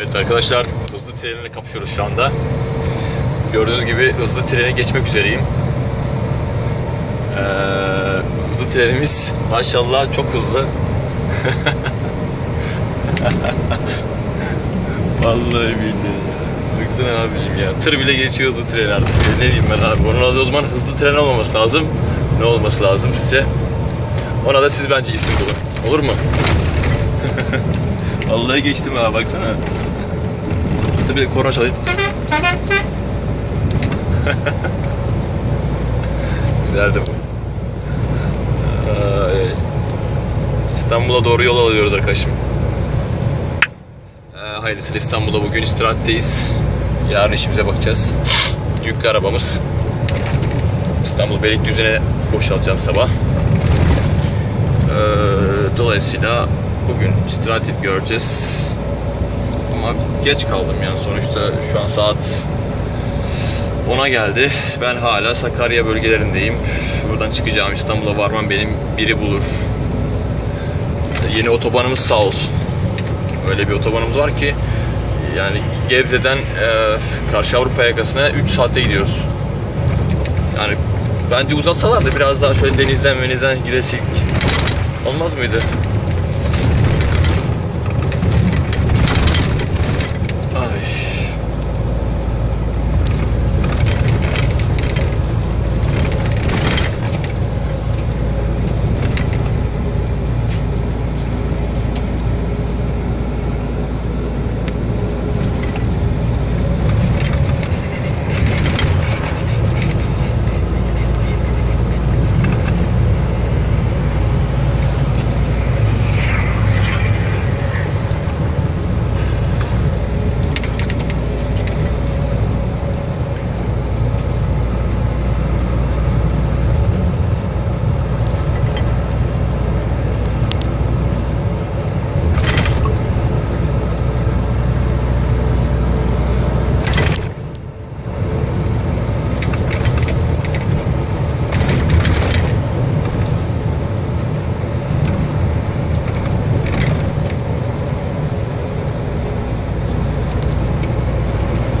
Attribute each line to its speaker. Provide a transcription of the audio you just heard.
Speaker 1: Evet arkadaşlar hızlı trenle kapışıyoruz şu anda. Gördüğünüz gibi hızlı trene geçmek üzereyim. Ee, hızlı trenimiz maşallah çok hızlı. Vallahi billahi. Baksana abicim ya. Tır bile geçiyor hızlı tren artık. Ne diyeyim ben abi. Onun adı o zaman hızlı tren olmaması lazım. Ne olması lazım sizce? Ona da siz bence isim bulun. Olur mu? Vallahi geçtim ha baksana. Tabii de korna çalayım. Güzeldi bu. İstanbul'a doğru yol alıyoruz arkadaşım. Ee, hayırlısıyla İstanbul'da bugün istirahatteyiz. Yarın işimize bakacağız. Yüklü arabamız. İstanbul Beylikdüzü'ne boşaltacağım sabah. Ee, dolayısıyla bugün istirahat göreceğiz. Ama geç kaldım yani sonuçta şu an saat 10'a geldi. Ben hala Sakarya bölgelerindeyim. Buradan çıkacağım İstanbul'a varmam benim biri bulur. Yeni otobanımız sağ olsun. Öyle bir otobanımız var ki yani Gebze'den e, karşı Avrupa yakasına 3 saatte gidiyoruz. Yani bence uzatsalar da biraz daha şöyle denizden menizden gidesek olmaz mıydı?